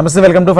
Namaste welcome to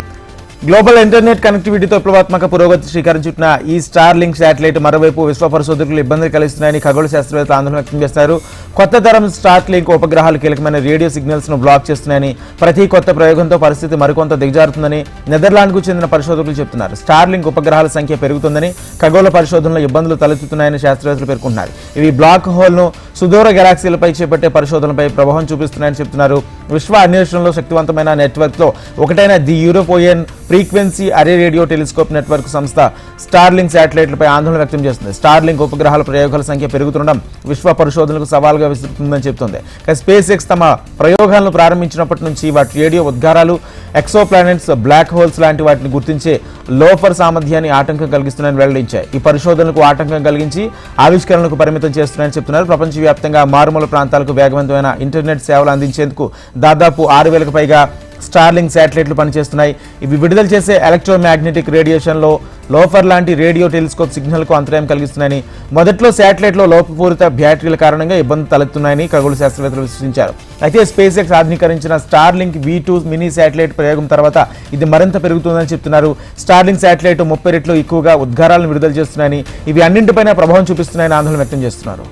global internet కనెక్టివిటీతో విప్లవాత్మక పురోగతి శ్రీకారం చుట్టిన ఈ స్టార్ లింక్ శాటిలైట్ మరోవైపు విశ్వ పరిశోధకులు ఇబ్బందులు కలిగిస్తున్నాయని ఖగోళ శాస్త్రవేత్తలు ఆందోళన వ్యక్తం చేస్తారు. కొత్త తరం స్టార్ లింక్ ఉపగ్రహాలు కీలకమైన రేడియో సిగ్నల్స్ను బ్లాక్ చేస్తున్నాయని ప్రతి కొత్త ప్రయోగంతో పరిస్థితి మరికొంత దిగజారుతుందని నెదర్లాండ్కు చెందిన పరిశోధకులు చెబుతున్నారు స్టార్ లింక్ ఉపగ్రహాల సంఖ్య పెరుగుతుందని ఖగోళ పరిశోధనలో ఇబ్బందులు తలెత్తుతున్నాయని శాస్త్రవేత్తలు పేర్కొంటున్నారు. ఇవి బ్లాక్ హోల్ను సుదూర గెలాక్సీలపై చేపట్టే పరిశోధనలపై ప్రభావం చూపిస్తున్నాయని చెబుతున్నారు విశ్వ అన్వేషణలో శక్తివంతమైన నెట్వర్క్లో ఒకటైన the European frequency array radio telescope network సంస్థ స్టార్లింగ్ శాటిలైట్లపై ఆందోళన వ్యక్తం చేస్తుంది. స్టార్లింగ్ ఉపగ్రహాల ప్రయోగాల సంఖ్య పెరుగుతుండడం విశ్వ పరిశోధనలకు సవాల్గా విసురుతుందని చెబుతోంది. స్పేస్ ఎక్స్ తమ ప్రయోగాలను ప్రారంభించినప్పటి నుంచి వాటి రేడియో ఉద్గారాలు ఎక్సో ప్లానెట్స్ బ్లాక్ హోల్స్ లాంటి వాటిని గుర్తించే లోఫర్ సామర్థ్యాన్ని ఆటంకం కలిగిస్తున్నాయని వెల్లడించాయి. ఈ పరిశోధనలకు ఆటంకం కలిగించి ఆవిష్కరణలకు పరిమితం చేస్తున్నాయని చెప్తున్నారు ప్రపంచవ్యాప్తంగా మారుమూల ప్రాంతాలకు వేగవంతమైన ఇంటర్నెట్ సేవలు అందించేందుకు దాదాపు ఆరు వేలకు పైగా స్టార్లింగ్ శాటిలైట్లు పనిచేస్తున్నాయి. ఇవి విడుదల చేసే ఎలక్ట్రోమాగ్నెటిక్ రేడియేషన్లో లోఫర్ లాంటి రేడియో టెలిస్కోప్ సిగ్నల్కు అంతరాయం కలిగిస్తున్నాయని మొదట్లో శాటిలైట్లో లోపపూరిత బ్యాటరీల కారణంగా ఇబ్బంది తలెత్తున్నాయని ఖగోళ శాస్త్రవేత్తలు విశ్లేషించారు అయితే SpaceX ఆధునీకరించిన Starlink V two mini satellite ప్రయోగం తర్వాత ఇది మరింత పెరుగుతుందని చెప్తున్నారు. స్టార్లింక్ శాటిలైట్ ముప్పై రెట్లు ఎక్కువగా ఉద్గారాలను విడుదల చేస్తున్నాయని ఇవి అన్నింటిపైన ప్రభావం చూపిస్తున్నాయని ఆందోళన వ్యక్తం చేస్తున్నారు.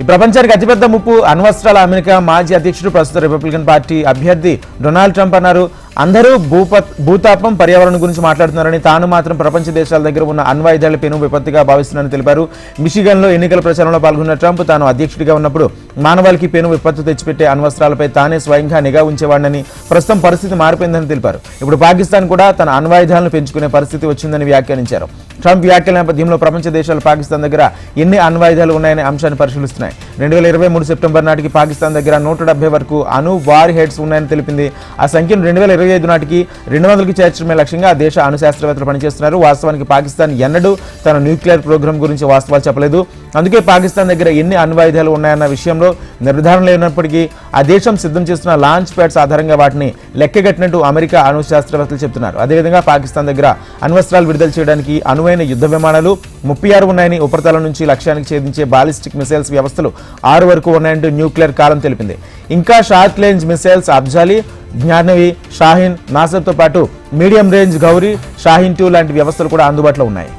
ఈ ప్రపంచానికి అతిపెద్ద ముప్పు అణ్వస్త్రాల అమెరికా మాజీ అధ్యక్షుడు ప్రస్తుత రిపబ్లికన్ పార్టీ అభ్యర్థి డొనాల్డ్ ట్రంప్ అన్నారు. అందరూ భూప భూతాపం పర్యావరణం గురించి మాట్లాడుతున్నారని తాను మాత్రం ప్రపంచ దేశాల దగ్గర ఉన్న అణ్వాయుధాల పెను విపత్తిగా భావిస్తున్నారని తెలిపారు. మిషిగన్లో ఎన్నికల ప్రచారంలో పాల్గొన్న ట్రంప్ తాను అధ్యక్షుడిగా ఉన్నప్పుడు మానవాళికి పెను విపత్తు తెచ్చిపెట్టే అణ్వస్త్రాలపై తానే స్వయంగా నిఘా ఉంచేవాడని ప్రస్తుతం పరిస్థితి మారిపోయిందని తెలిపారు. ఇప్పుడు పాకిస్తాన్ కూడా తన అణ్వాయుధాలను పెంచుకునే పరిస్థితి వచ్చిందని వ్యాఖ్యానించారు. ట్రంప్ వ్యాఖ్యల నేపథ్యంలో ప్రపంచ దేశాలు పాకిస్తాన్ దగ్గర ఎన్ని అణ్వాయుధాలు ఉన్నాయనే అంశాన్ని పరిశీలిస్తున్నాయి. రెండు వేల ఇరవై మూడు సెప్టెంబర్ నాటికి పాకిస్తాన్ దగ్గర నూట డెబ్బై వరకు అణు వార్ హెడ్స్ ఉన్నాయని తెలిపింది. ఆ సంఖ్యను రెండు వేల ఇరవై ఐదు నాటికి రెండు వందలకి చేర్చడమే లక్ష్యంగా ఆ దేశ అణు శాస్త్రవేత్తలు పనిచేస్తున్నారు. వాస్తవానికి పాకిస్తాన్ ఎన్నడూ తన న్యూక్లియర్ ప్రోగ్రామ్ గురించి వాస్తవాలు చెప్పలేదు. అందుకే పాకిస్తాన్ దగ్గర ఎన్ని అణ్వాయుధాలు ఉన్నాయన్న విషయంలో నిర్ధారణ లేనప్పటికీ ఆ దేశం సిద్ధం చేస్తున్న లాంచ్ ప్యాడ్స్ ఆధారంగా వాటిని లెక్కగట్టినట్టు అమెరికా అణు శాస్త్రవేత్తలు చెబుతున్నారు అదేవిధంగా పాకిస్తాన్ దగ్గర అణ్వస్త్రాలు విడుదల చేయడానికి అనువైన యుద్ధ విమానాలు ముప్పై ఆరు ఉన్నాయని ఉపరితలం నుంచి లక్ష్యానికి ఛేదించే బాలిస్టిక్ మిసైల్స్ వ్యవస్థలు ఆరు వరకు ఉన్నాయంటూ న్యూక్లియర్ కాలం తెలిపింది. ఇంకా short range missiles Abdali Ghaznavi Shaheen నాసర్తో పాటు medium range Ghauri Shaheen two లాంటి వ్యవస్థలు కూడా అందుబాటులో ఉన్నాయి.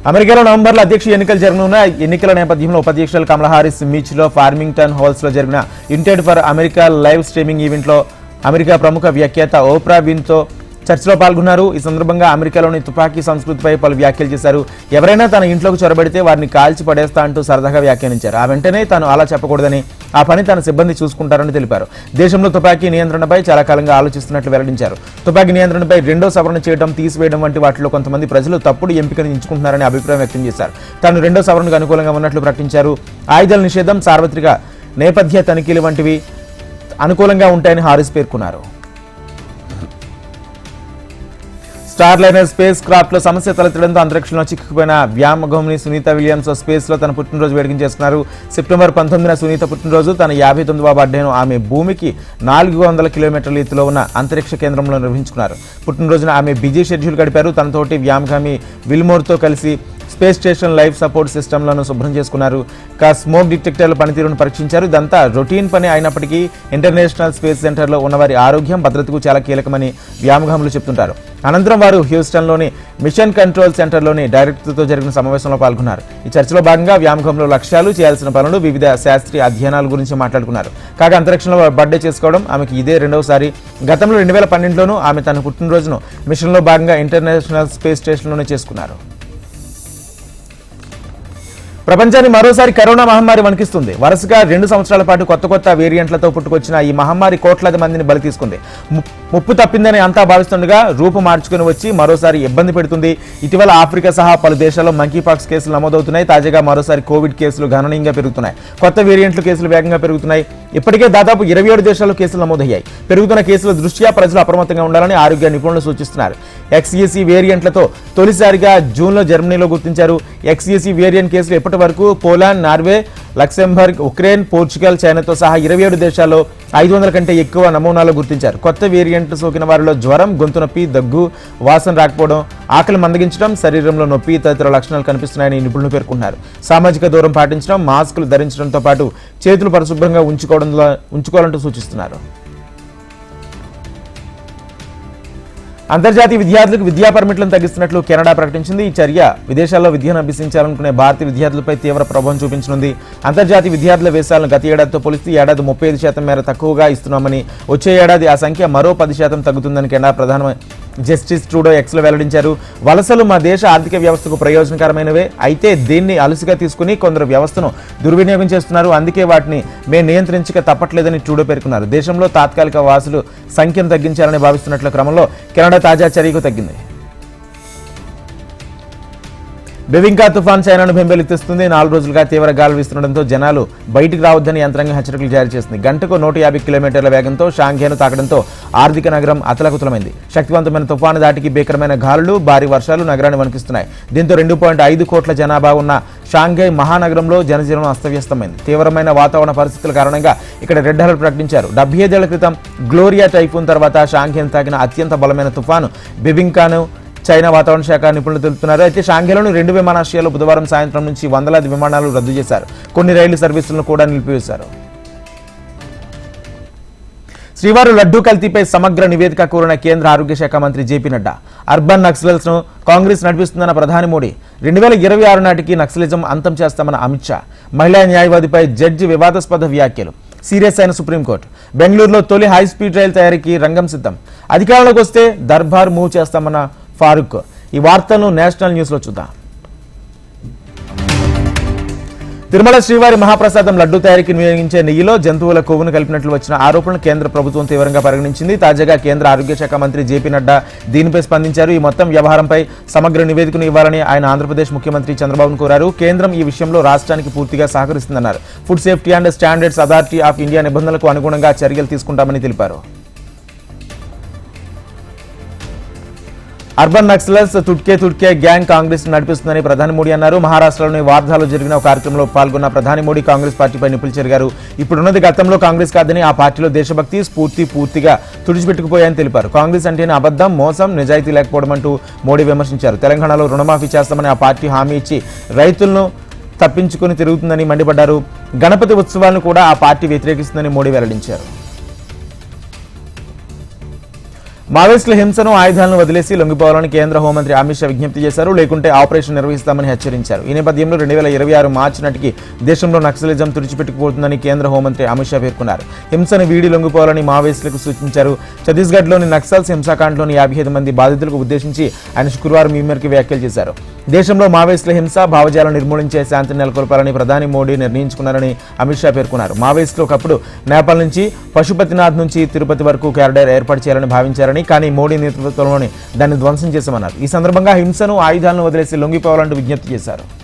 అమెరికాలో నవంబర్లో అధ్యక్ష ఎన్నికలు జరగనున్న ఎన్నికల నేపథ్యంలో ఉపాధ్యక్షులు కమలా హారిస్ మీచ్లో ఫార్మింగ్టన్ హాల్స్లో జరిగిన united for America live streaming ఈవెంట్లో అమెరికా ప్రముఖ వ్యాఖ్యాత ఓప్రా విన్తో చర్చలో పాల్గొన్నారు. ఈ సందర్భంగా అమెరికాలోని తుపాకీ సంస్కృతిపై పలు వ్యాఖ్యలు చేశారు. ఎవరైనా తన ఇంట్లోకి చొరబడితే వారిని కాల్చి పడేస్తా అంటూ సరదాగా వ్యాఖ్యానించారు. ఆ వెంటనే తాను అలా చెప్పకూడదని ఆ పని తన సిబ్బంది చూసుకుంటారని తెలిపారు. దేశంలో తుపాకీ నియంత్రణపై చాలా కాలంగా ఆలోచిస్తున్నట్లు వెల్లడించారు. తుపాకీ నియంత్రణపై రెండో సవరణ చేయడం తీసివేయడం వంటి వాటిలో కొంతమంది ప్రజలు తప్పుడు ఎంపికను ఎంచుకుంటున్నారని అభిప్రాయం వ్యక్తం చేశారు. తాను రెండో సవరణకు అనుకూలంగా ఉన్నట్లు ప్రకటించారు. ఆయుధాల నిషేధం సార్వత్రిక నేపథ్య తనిఖీలు వంటివి అనుకూలంగా ఉంటాయని హారిస్ పేర్కొన్నారు. స్టార్ లైనర్ స్పేస్ క్రాఫ్ట్లో సమస్య తలెత్తడంతో అంతరిక్షంలో చిక్కుకుపోయిన వ్యామగోమిని సునీత విలియమ్స్ స్పేస్లో తన పుట్టినరోజు వేడుక చేసుకున్నారు. సెప్టెంబర్ పంతొమ్మిదిన సునీత పుట్టినరోజు తన యాభై తొమ్మిదవ బర్త్డేను ఆమె భూమికి నాలుగు వందల కిలోమీటర్ల ఎత్తులో ఉన్న అంతరిక్ష కేంద్రంలో నిర్వహించుకున్నారు. పుట్టినరోజున ఆమె బిజీ షెడ్యూల్ గడిపారు. తనతోటి వ్యామగామి విల్మోర్తో కలిసి స్పేస్ స్టేషన్ లైఫ్ సపోర్ట్ సిస్టమ్లను శుభ్రం చేసుకున్నారు. కా స్మోక్ డిటెక్టర్ల పనితీరును పరీక్షించారు. ఇదంతా రొటీన్ పని అయినప్పటికీ ఇంటర్నేషనల్ స్పేస్ సెంటర్లో ఉన్నవారి ఆరోగ్యం భద్రతకు చాలా కీలకమని వ్యామగాములు చెప్తుంటారు. అనంతరం వారు హ్యూస్టన్లోని మిషన్ కంట్రోల్ సెంటర్లోని డైరెక్టర్తో జరిగిన సమావేశంలో పాల్గొన్నారు. ఈ చర్చలో భాగంగా వ్యామకంలో లక్ష్యాలు చేయాల్సిన పనులు వివిధ శాస్త్రీయ అధ్యయనాల గురించి మాట్లాడుకున్నారు. కాగా అంతరిక్షంలో బర్త్డే చేసుకోవడం ఆమెకి ఇదే రెండవసారి. గతంలో రెండు వేల పన్నెండులోనూ ఆమె తన పుట్టినరోజును మిషన్లో భాగంగా ఇంటర్నేషనల్ స్పేస్ స్టేషన్లోనే చేసుకున్నారు. ప్రపంచాన్ని మరోసారి కరోనా మహమ్మారి వణికిస్తుంది. వరుసగా రెండు సంవత్సరాల పాటు కొత్త కొత్త వేరియంట్లతో పుట్టుకొచ్చిన ఈ మహమ్మారి కోట్లాది మందిని బలి తీసుకుంది. ము- ముప్పు తప్పిందని అంతా భావిస్తుండగా రూపు మార్చుకుని వచ్చి మరోసారి ఇబ్బంది పెడుతుంది. ఇటీవల ఆఫ్రికా సహా పలు దేశాల్లో మంకీపాక్స్ కేసులు నమోదవుతున్నాయి. తాజాగా మరోసారి కోవిడ్ కేసులు గణనీయంగా పెరుగుతున్నాయి. కొత్త వేరియంట్లు కేసులు వేగంగా పెరుగుతున్నాయి. ఇప్పటికే దాదాపు ఇరవై ఏడు దేశాల్లో కేసులు నమోదయ్యాయి. పెరుగుతున్న కేసుల దృష్ట్యా ప్రజలు అప్రమత్తంగా ఉండాలని ఆరోగ్య నిపుణులు సూచిస్తున్నారు. ఎక్స్ఈసీ వేరియంట్లతో తొలిసారిగా జూన్లో జర్మనీలో గుర్తించారు. ఎక్స్ఈసీ వేరియంట్ కేసులు ఎప్పటి వరకు Poland Norway Luxembourg Ukraine Portugal చైనాతో సహా ఇరవై ఏడు దేశాల్లో ఐదు వందల కంటే ఎక్కువ నమూనాలు గుర్తించారు. కొత్త వేరియంట్ సోకిన వారిలో జ్వరం గొంతు నొప్పి దగ్గు వాసన రాకపోవడం ఆకలి మందగించడం శరీరంలో నొప్పి తదితర లక్షణాలు కనిపిస్తున్నాయని నిపుణులు పేర్కొన్నారు. సామాజిక దూరం పాటించడం మాస్కులు ధరించడంతో పాటు చేతులు పరిశుభ్రంగా ఉంచుకోవడంలో ఉంచుకోవాలంటూ సూచిస్తున్నారు. అంతర్జాతీయ విద్యార్థులకు విద్యా పర్మిట్లను తగ్గిస్తున్నట్లు కెనడా ప్రకటించింది. ఈ చర్య విదేశాల్లో విద్యను అభ్యసించాలనుకునే భారతీయ విద్యార్థులపై తీవ్ర ప్రభావం చూపించనుంది. అంతర్జాతీయ విద్యార్థుల వేసాలను గత ఏడాదితో పోలిస్తే ఏడాది ముప్పై ఐదు శాతం మేర తక్కువగా ఇస్తున్నామని వచ్చే ఏడాది ఆ సంఖ్య మరో పది శాతం తగ్గుతుందని కెనడా ప్రధాన జస్టిస్ ట్రూడో ఎక్స్లో వెల్లడించారు. వలసలు మా దేశ ఆర్థిక వ్యవస్థకు ప్రయోజనకరమైనవే. అయితే దీన్ని అలుసుగా తీసుకుని కొందరు వ్యవస్థను దుర్వినియోగం చేస్తున్నారు. అందుకే వాటిని మేము నియంత్రించక తప్పట్లేదని ట్రూడో పేర్కొన్నారు. దేశంలో తాత్కాలిక వాసులు సంఖ్యను తగ్గించాలని భావిస్తున్నట్ల క్రమంలో కెనడా తాజా చర్యకు తగ్గింది. బెవింకా తుఫాన్ చైనాను బెంబేలెత్తిస్తుంది. నాలుగు రోజులుగా తీవ్ర గాలు వీస్తుండటంతో జనాలు బయటికి రావద్దని యంత్రాంగం హెచ్చరికలు జారీ చేసింది. గంటకు నూట యాభై కిలోమీటర్ల వేగంతో షాంఘైను తాకడంతో ఆర్థిక నగరం అతలకుతలమైంది. శక్తివంతమైన తుఫాను దాటికి భీకరమైన గాలులు భారీ వర్షాలు నగరాన్ని వణికిస్తున్నాయి. దీంతో రెండు పాయింట్ ఐదు కోట్ల జనాభా ఉన్న షాంఘై మహానగరంలో జనజీవనం అస్తవ్యస్తమైంది. తీవ్రమైన వాతావరణ పరిస్థితుల కారణంగా ఇక్కడ రెడ్ అలర్ట్ ప్రకటించారు. డెబ్బై ఐదేళ్ళ క్రితం గ్లోరియా టైఫూన్ తర్వాత షాంఘైను తాకిన అత్యంత బలమైన తుఫాను బిబింకాను చైనా వాతావరణ శాఖ నిపుణులు తెలుపుతున్నారు. అయితే షాంఘైలోని రెండు విమానాశ్రయాలు బుధవారం సాయంత్రం నుంచి వందలాది విమానాలు రద్దు చేశారు. కొన్ని రైలు సర్వీసులను కూడా నిలిపివేశారు. శ్రీవారు లడ్డూ కల్తీపై సమగ్ర నివేదిక కోరిన కేంద్ర ఆరోగ్య శాఖ మంత్రి జేపీ నడ్డా. అర్బన్ నక్సలల్స్ను కాంగ్రెస్ నడిపిస్తుందన్న ప్రధాని మోడీ. రెండు వేల ఇరవై ఆరు నాటికి నక్సలిజం అంతం చేస్తామన్న అమిత్ షా. మహిళా న్యాయవాదిపై జడ్జి వివాదాస్పద వ్యాఖ్యలు. సీరియస్ అయిన సుప్రీంకోర్టు. బెంగళూరులో తొలి హై స్పీడ్ రైలు తయారీకి రంగం సిద్ధం. అధికారంలోకి వస్తే దర్బార్ మూవ్ చేస్తామన్న ఫారూక్. ఈ వార్తను నేషనల్ న్యూస్లో చూద్దాం. తిరుమల శ్రీవారి మహాప్రసాదం లడ్డు తయారీకి వినియోగించే నెయ్యిలో జంతువుల కొవ్వును కలిపినట్లు వచ్చిన ఆరోపణలు కేంద్ర ప్రభుత్వం తీవ్రంగా పరిగణించింది. తాజాగా కేంద్ర ఆరోగ్య శాఖ మంత్రి జేపీ నడ్డా దీనిపై స్పందించారు. ఈ మొత్తం వ్యవహారంపై సమగ్ర నివేదికను ఇవ్వాలని ఆయన ఆంధ్రప్రదేశ్ ముఖ్యమంత్రి చంద్రబాబును కోరారు. కేంద్రం ఈ విషయంలో రాష్ట్రానికి పూర్తిగా సహకరిస్తుందన్నారు. Food safety and standards authority of India నిబంధనలకు అనుగుణంగా చర్యలు తీసుకుంటామని తెలిపారు. అర్బన్ నక్సలర్స్ తుడ్కే తుడ్కే గ్యాంగ్ కాంగ్రెస్ నడిపిస్తుందని ప్రధాని మోడీ అన్నారు. మహారాష్ట్రలోని వార్ధాలో జరిగిన ఒక కార్యక్రమంలో పాల్గొన్న ప్రధాని మోడీ కాంగ్రెస్ పార్టీపై నిప్పులు చెరిగారు. ఇప్పుడున్నది గతంలో కాంగ్రెస్ కాదని ఆ పార్టీలో దేశభక్తి స్ఫూర్తి పూర్తిగా తుడిచిపెట్టుకుపోయాయని తెలిపారు. కాంగ్రెస్ అంటేనే అబద్ధం మోసం నిజాయితీ లేకపోవడం అంటూ మోడీ విమర్శించారు. తెలంగాణలో రుణమాఫీ చేస్తామని ఆ పార్టీ హామీ ఇచ్చి రైతులను తప్పించుకుని తిరుగుతుందని మండిపడ్డారు. గణపతి ఉత్సవాలను కూడా ఆ పార్టీ వ్యతిరేకిస్తుందని మోడీ వెల్లడించారు. మావోయిస్టుల హింసను ఆయుధాలను వదిలేసి లొంగిపోవాలని కేంద్ర హోంమంత్రి అమిత్ షా విజ్ఞప్తి చేశారు. లేకుంటే ఆపరేషన్ నిర్వహిస్తామని హెచ్చరించారు. ఈ నేపథ్యంలో రెండు వేల ఇరవై ఆరు మార్చి నాటికి దేశంలో నక్సలిజం తుడిచిపెట్టుకుపోతుందని కేంద్ర హోంమంత్రి అమిత్ షా పేర్కొన్నారు. హింసను వీడి లొంగిపోవాలని మావోయిస్టులకు సూచించారు. ఛత్తీస్గఢ్లోని నక్సల్స్ హింసాకాండలోని యాభై ఐదు మంది బాధితులకు ఉద్దేశించి ఆయన శుక్రవారం ఈ మేరకు వ్యాఖ్యలు చేశారు. దేశంలో మావోయిస్టుల హింస భావజాలను నిర్మూలించే శాంతిని నెలకొల్పాలని ప్రధాని మోడీ నిర్ణయించుకున్నారని అమిత్ షా పేర్కొన్నారు. మావోయిస్టులు ఒకప్పుడు నేపాల్ నుంచి పశుపతినాథ్ నుంచి తిరుపతి వరకు కారిడార్ ఏర్పాటు చేయాలని భావించారని కానీ మోడీ నేతృత్వంలోనే దాన్ని ధ్వంసం చేశామన్నారు ఈ సందర్భంగా హింసను ఆయుధాలను వదిలేసి లొంగిపోవాలంటూ విజ్ఞప్తి చేశారు.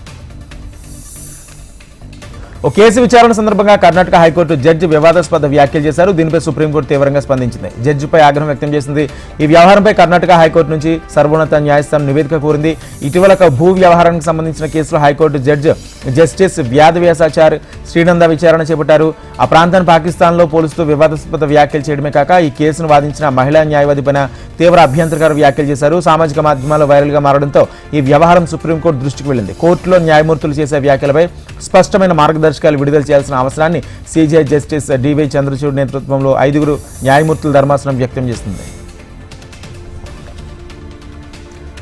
ఓ కేసు విచారణ సందర్భంగా కర్ణాటక హైకోర్టు జడ్జి వివాదాస్పద వ్యాఖ్యలు చేశారు. దీనిపై సుప్రీంకోర్టు తీవ్రంగా స్పందించింది. జడ్జిపై ఆగ్రహం వ్యక్తం చేసింది. ఈ వ్యవహారంపై కర్ణాటక హైకోర్టు నుంచి సర్వోన్నత న్యాయస్థానం నివేదిక కోరింది. ఇటీవల భూ వ్యవహారానికి సంబంధించిన కేసులో హైకోర్టు జడ్జి జస్టిస్ వ్యాధవ్యాసాచార్ శ్రీనంద విచారణ చేపట్టారు. ఆ ప్రాంతాన్ని పాకిస్తాన్లో పోలుస్తూ వివాదాస్పద వ్యాఖ్యలు చేయడమే కాక ఈ కేసును వాదించిన మహిళా న్యాయవాది పైన తీవ్ర అభ్యంతరకర వ్యాఖ్యలు చేశారు. సామాజిక మాధ్యమాల్లో వైరల్గా మారడంతో ఈ వ్యవహారం సుప్రీంకోర్టు దృష్టికి వెళ్ళింది. కోర్టులో న్యాయమూర్తులు చేసే వ్యాఖ్యలపై స్పష్టమైన మార్గదర్శకాలు విడుదల చేయాల్సిన అవసరాన్ని సీజీఐ జస్టిస్ డివై చంద్రచూడ్ నేతృత్వంలో ఐదుగురు న్యాయమూర్తుల ధర్మాసనం వ్యక్తం చేస్తుంది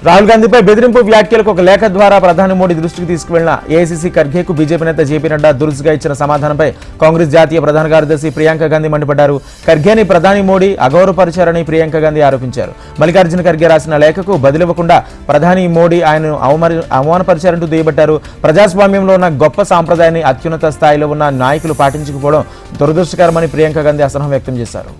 రాహుల్ గాంధీపై బెదిరింపు వ్యాఖ్యలకు ఒక లేఖ ద్వారా ప్రధాని మోడీ దృష్టికి తీసుకువెళ్ళిన ఏఐసీసీ ఖర్గేకు బీజేపీ నేత జేపీ నడ్డా దురుసుగా ఇచ్చిన సమాధానంపై కాంగ్రెస్ జాతీయ ప్రధాన కార్యదర్శి ప్రియాంక గాంధీ మండిపడ్డారు. ఖర్గేని ప్రధాని మోడీ అగౌరవపరిచారని ప్రియాంక గాంధీ ఆరోపించారు. మల్లికార్జున ఖర్గే రాసిన లేఖకు బదిలివ్వకుండా ప్రధాని మోడీ ఆయనను అవమరి అవమానపరిచారంటూ దుయ్యబట్టారు. ప్రజాస్వామ్యంలో ఉన్న గొప్ప సాంప్రదాయాన్ని అత్యున్నత స్థాయిలో ఉన్న నాయకులు పాటించకపోవడం దురదృష్టకరమని ప్రియాంక గాంధీ అసహనం వ్యక్తం చేశారు.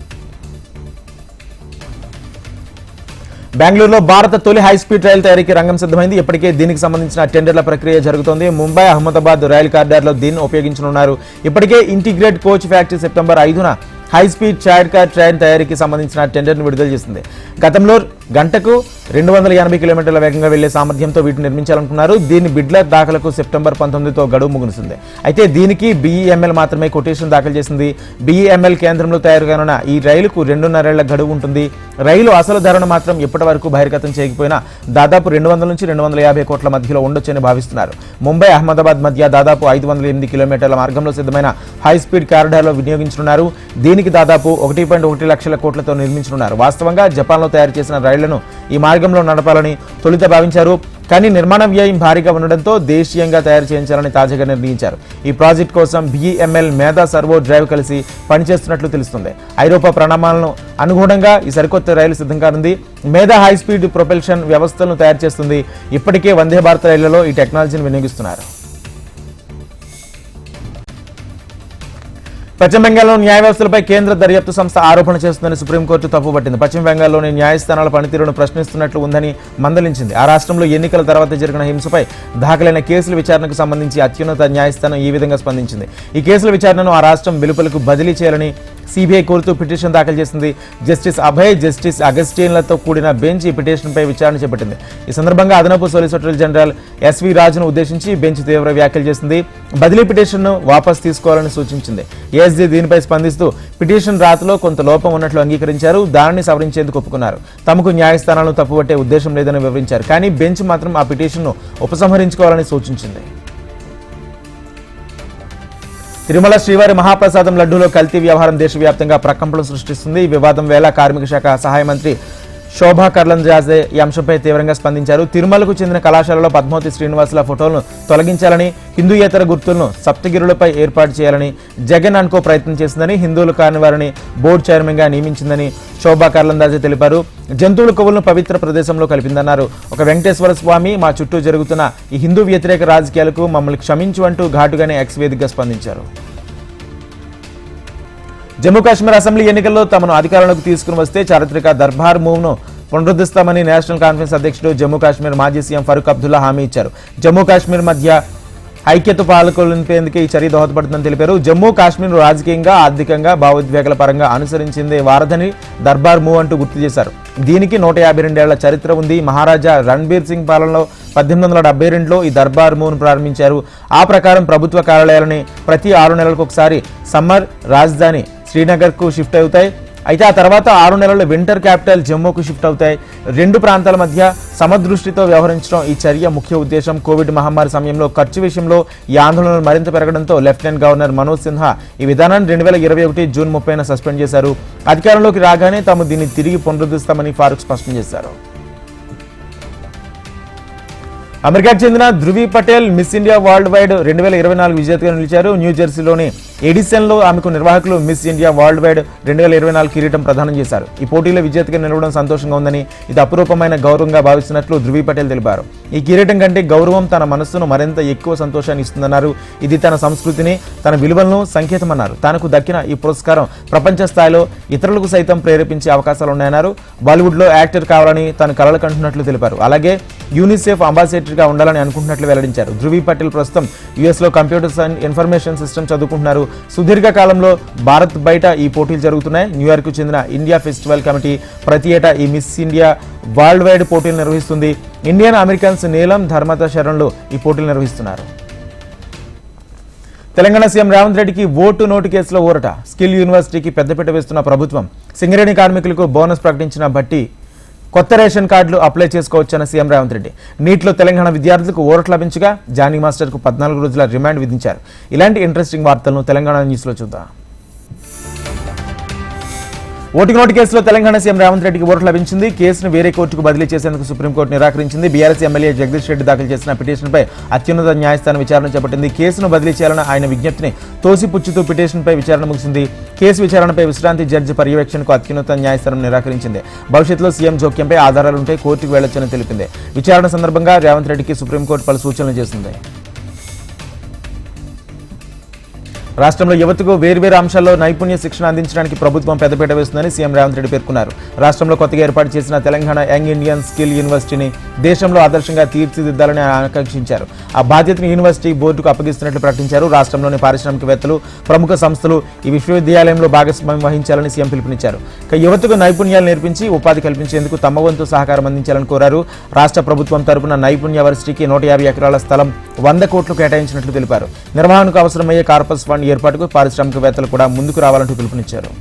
బెంగళూరులో భారత తొలి హై స్పీడ్ రైలు తయారీకి రంగం సిద్ధమైంది. ఇప్పటికే దీనికి సంబంధించిన టెండర్ల ప్రక్రియ జరుగుతోంది. ముంబై అహ్మదాబాద్ రైలు కారిడార్లో దీన్ని ఉపయోగించనున్నారు. ఇప్పటికే ఇంటిగ్రేట్ కోచ్ ఫ్యాక్టరీ సెప్టెంబర్ ఐదున హై స్పీడ్ కార్ ట్రైన్ తయారీకి సంబంధించిన టెండర్ను విడుదల చేసింది. గతంలో గంటకు రెండు వందల ఎనభై కిలోమీటర్ల వేగంగా వెళ్ళే సామర్థ్యంతో వీటిని నిర్మించాలనుకున్నారు. దీని బిడ్ల దాఖలకు సెప్టెంబర్ పంతొమ్మిదితో గడువు ముగుస్తుంది అయితే దీనికి బీఈఎంఎల్ మాత్రమే కొటేషన్ దాఖలు చేసింది. బీఈఎంఎల్ కేంద్రంలో తయారు కానున్న ఈ రైలుకు రెండున్నరేళ్ళ గడువు ఉంటుంది. రైలు అసలు ధరను మాత్రం ఇప్పటి వరకు బహిర్గతం చేయకపోయినా దాదాపు రెండు వందల నుంచి రెండు వందల యాభై కోట్ల మధ్యలో ఉండొచ్చని భావిస్తున్నారు. ముంబై అహ్మదాబాద్ మధ్య దాదాపు ఐదు వందల ఎనిమిది కిలోమీటర్ల మార్గంలో సిద్ధమైన హై స్పీడ్ కారిడార్లో వినియోగించనున్నారు. దీనికి దాదాపు ఒకటి పాయింట్ ఒకటి లక్షల కోట్లతో నిర్మించనున్నారు. వాస్తవంగా జపాన్లో తయారు చేసిన రైళ్ళను ఈ మార్గంలో నడపాలని తొలుత భావించారు. కానీ నిర్మాణ వ్యయం భారీగా ఉండడంతో దేశీయంగా తయారు చేయించాలని తాజాగా నిర్ణయించారు. ఈ ప్రాజెక్ట్ కోసం బీఈఎంఎల్ మేధా సర్వో డ్రైవ్ కలిసి పనిచేస్తున్నట్లు తెలుస్తుంది. ఐరోపా ప్రణామాలను అనుగుణంగా ఈ సరికొత్త రైలు సిద్ధం కానుంది మేధా హై స్పీడ్ ప్రొపెల్షన్ వ్యవస్థలను తయారు చేస్తుంది. ఇప్పటికే వందే భారత్ రైళ్ళలో ఈ టెక్నాలజీని వినియోగిస్తున్నారు. పశ్చిమ బెంగాల్లో న్యాయ వ్యవస్థలపై కేంద్ర దర్యాప్తు సంస్థ ఆరోపణ చేస్తుందని సుప్రీంకోర్టు తప్పుపట్టింది పశ్చిమ బెంగాల్లోని న్యాయస్థానాల పనితీరును ప్రశ్నిస్తున్నట్లు ఉందని మందలించింది. ఆ రాష్ట్రంలో ఎన్నికల తర్వాత జరిగిన హింసపై దాఖలైన కేసుల విచారణకు సంబంధించి అత్యున్నత న్యాయస్థానం ఈ విధంగా స్పందించింది. ఈ కేసుల విచారణను ఆ రాష్ట్రం వెలుపలకు బదిలీ చేయాలని సిబిఐ కోరుతూ పిటిషన్ దాఖలు చేసింది జస్టిస్ అభయ్ జస్టిస్ అగస్టియన్లతో కూడిన బెంచ్ ఈ పిటిషన్పై విచారణ చేపట్టింది. ఈ సందర్భంగా అదనపు సొలిసిటర్ జనరల్ ఎస్వి రాజును ఉద్దేశించి బెంచ్ తీవ్ర వ్యాఖ్యలు చేసింది. బదిలీ పిటిషన్ను వాపస్ తీసుకోవాలని సూచించింది. ఏఎస్జీ దీనిపై స్పందిస్తూ పిటిషన్ రాతలో కొంత లోపం ఉన్నట్లు అంగీకరించారు. దానిని సవరించేందుకు ఒప్పుకున్నారు. తమకు న్యాయస్థానాలను తప్పుపట్టే ఉద్దేశం లేదని వివరించారు. కానీ బెంచ్ మాత్రం ఆ పిటిషన్ను ఉపసంహరించుకోవాలని సూచించింది. తిరుమల శ్రీవారి మహాప్రసాదం లడ్డూలో కల్తీ వ్యవహారం దేశవ్యాప్తంగా ప్రకంపనలు సృష్టిస్తుంది. ఈ వివాదం వేళ కార్మిక శాఖ సహాయ మంత్రి శోభా కర్లంజాజే ఈ అంశంపై తీవ్రంగా స్పందించారు. తిరుమలకు చెందిన కళాశాలలో పద్మావతి శ్రీనివాసుల ఫోటోలను తొలగించాలని హిందూయేతర గుర్తులను సప్తగిరులపై ఏర్పాటు చేయాలని జగన్ అనుకో ప్రయత్నం చేసిందని హిందువులు కాని వారిని బోర్డు చైర్మన్గా నియమించిందని శోభా కర్లందాజే తెలిపారు. జంతువుల కొవ్వులను పవిత్ర ప్రదేశంలో కలిపిందన్నారు. ఒక వెంకటేశ్వర స్వామి మా చుట్టూ జరుగుతున్న ఈ హిందూ వ్యతిరేక రాజకీయాలకు మమ్మల్ని క్షమించు అంటూ ఘాటుగానే ఎక్స్ వేదికగా స్పందించారు. జమ్మూ కాశ్మీర్ అసెంబ్లీ ఎన్నికల్లో తమను అధికారంలోకి తీసుకుని వస్తే చారిత్రక దర్బార్ మూవ్ను పునరుద్ధిస్తామని నేషనల్ కాన్ఫరెన్స్ అధ్యక్షుడు జమ్మూ కాశ్మీర్ మాజీ సీఎం ఫరూక్ అబ్దుల్లా హామీ ఇచ్చారు. జమ్మూ కాశ్మీర్ మధ్య ఐక్యత పాలకొలిపేందుకు ఈ చర్య దోహదపడుతుందని తెలిపారు. జమ్మూ కాశ్మీర్ రాజకీయంగా ఆర్థికంగా భావోద్వేగాల పరంగా అనుసరించిందే వారధని దర్బార్ మూవ్ అంటూ గుర్తు చేశారు. దీనికి నూట యాభై రెండేళ్ళ చరిత్ర ఉంది. మహారాజా రణ్బీర్ సింగ్ పాలనలో పద్దెనిమిది వందల డెబ్బై రెండులో ఈ దర్బార్ మూవ్ను ప్రారంభించారు. ఆ ప్రకారం ప్రభుత్వ కార్యాలయాలని ప్రతి ఆరు నెలలకు ఒకసారి సమ్మర్ రాజధాని శ్రీనగర్కు షిఫ్ట్ అవుతాయి. అయితే ఆ తర్వాత ఆరు నెలల్లో వింటర్ క్యాపిటల్ జమ్మూకు షిఫ్ట్ అవుతాయి. రెండు ప్రాంతాల మధ్య సమదృష్టితో వ్యవహరించడం ఈ చర్య ముఖ్య ఉద్దేశం. కోవిడ్ మహమ్మారి సమయంలో ఖర్చు విషయంలో ఈ ఆందోళనలు మరింత పెరగడంతో లెఫ్టినెంట్ గవర్నర్ మనోజ్ సిన్హా ఈ విధానాన్ని రెండు వేల ఇరవై ఒకటి జూన్ ముప్పైన సస్పెండ్ చేశారు. అధికారంలోకి రాగానే తాము దీన్ని తిరిగి పునరుద్ధరిస్తామని ఫారూక్ స్పష్టం చేశారు. అమెరికాకు చెందిన Dhruvi Patel Miss India worldwide wide రెండు వేల ఇరవై నాలుగు విజేతగా నిలిచారు. న్యూ జెర్సీలోని ఎడిసన్లో ఆమెకు నిర్వాహకులు మిస్ ఇండియా వరల్డ్ వైడ్ రెండు వేల ఇరవై నాలుగు కిరీటం ప్రదానం చేశారు. ఈ పోటీలో విజేతగా నిలవడం సంతోషంగా ఉందని ఇది అపురూపమైన గౌరవంగా భావిస్తున్నట్లు ధృవి పటేల్ తెలిపారు. ఈ కిరీటం కంటే గౌరవం తన మనస్సును మరింత ఎక్కువ సంతోషాన్ని ఇస్తుందన్నారు. ఇది తన సంస్కృతిని తన విలువలను సంకేతమన్నారు. తనకు దక్కిన ఈ పురస్కారం ప్రపంచ స్థాయిలో ఇతరులకు సైతం ప్రేరేపించే అవకాశాలు ఉన్నాయన్నారు బాలీవుడ్లో యాక్టర్ కావాలని తను కలలు కంటున్నట్లు తెలిపారు. అలాగే యూనిసెఫ్ అంబాసిడర్గా ఉండాలని అనుకుంటున్నట్లు వెల్లడించారు. ధృవీ పటేల్ ప్రస్తుతం యుఎస్లో కంప్యూటర్స్ అండ్ ఇన్ఫర్మేషన్ సిస్టమ్ చదువుకుంటున్నారు. సుదీర్ఘ కాలంలో భారత్ బయట ఈ పోటీలు జరుగుతున్నాయి. న్యూయార్క్ చెందిన ఇండియా ఫెస్టివల్ కమిటీ ప్రతి ఏటా ఈ మిస్ ఇండియా వరల్డ్ వైడ్ పోటీలు నిర్వహిస్తుంది. ఇండియన్ అమెరికన్స్ నీలం ధర్మత శరణ్లు ఈ పోటీలు నిర్వహిస్తున్నారు. తెలంగాణ సీఎం రేవంత్ రెడ్డికి ఓటు నోటు కేసులో ఊరట. స్కిల్ యూనివర్సిటీకి పెద్దపీట వేస్తున్న ప్రభుత్వం సింగరేణి కార్మికులకు బోనస్ ప్రకటించిన బట్టి కొత్త రేషన్ కార్డులు అప్లై చేసుకోవచ్చన్న సీఎం రేవంత్ రెడ్డి. నీటిలో తెలంగాణ విద్యార్థులకు ఓరట్ లభించగా జానీ మాస్టర్కు పద్నాలుగు రోజుల రిమాండ్ విధించారు. ఇలాంటి ఇంట్రెస్టింగ్ వార్తలను తెలంగాణ న్యూస్లో చూద్దాం. ఓటుకు నోటు కేసులో తెలంగాణ సీఎం రేవంత్ రెడ్డికి ఓటు లభించింది. కేసును వేరే కోర్టుకు బదిలీ చేసేందుకు సుప్రీంకోర్టు నిరాకరించింది. బీఆర్ఎస్ ఎమ్మెల్యే జగదీష్ రెడ్డి దాఖలు చేసిన పిటిషన్పై అత్యున్నత న్యాయస్థానం విచారణ చేపట్టింది. కేసును బదిలీ చేయాలన్న ఆయన విజ్ఞప్తిని తోసిపుచ్చుతూ పిటిషన్పై విచారణ ముగిసింది. కేసు విచారణపై విశ్రాంతి జడ్జి పర్యవేక్షణకు అత్యున్నత న్యాయస్థానం నిరాకరించింది. భవిష్యత్తులో సీఎం జోక్యంపై ఆధారాలుంటే కోర్టుకు వెళ్ళొచ్చని తెలిపింది. విచారణ సందర్భంగా రేవంత్ రెడ్డికి సుప్రీంకోర్టు పలు సూచనలు చేసింది. రాష్ట్రంలో యువతకు వేర్వేరు అంశాల్లో నైపుణ్య శిక్షణ అందించడానికి ప్రభుత్వం పెద్దపీట వేస్తుందని సీఎం రేవంత్ రెడ్డి పేర్కొన్నారు. రాష్ట్రంలో కొత్తగా ఏర్పాటు చేసిన తెలంగాణ యంగ్ ఇండియన్ స్కిల్ యూనివర్సిటీని దేశంలో ఆదర్శంగా తీర్చిదిద్దాలని ఆకాంక్షించారు. ఆ బాధ్యతను యూనివర్సిటీ బోర్డుకు అప్పగిస్తున్నట్లు ప్రకటించారు. రాష్ట్రంలోని పారిశ్రామికవేత్తలు ప్రముఖ సంస్థలు ఈ విశ్వవిద్యాలయంలో భాగస్వామ్యం వహించాలని సీఎం పిలుపునిచ్చారు. యువతకు నైపుణ్యాలు నేర్పించి ఉపాధి కల్పించేందుకు తమ వంతు సహకారం అందించాలని కోరారు. రాష్ట్ర ప్రభుత్వం తరపున నైపుణ్య వర్సిటీకి నూట యాభై ఎకరాల స్థలం వంద కోట్లు కేటాయించినట్లు తెలిపారు. నిర్వహణకు అవసరమయ్యే కార్పస్ ఫండ్ ఏర్పాటుకు పారిశ్రామికవేత్తలు కూడా ముందుకు రావాలంటూ పిలుపునిచ్చారు.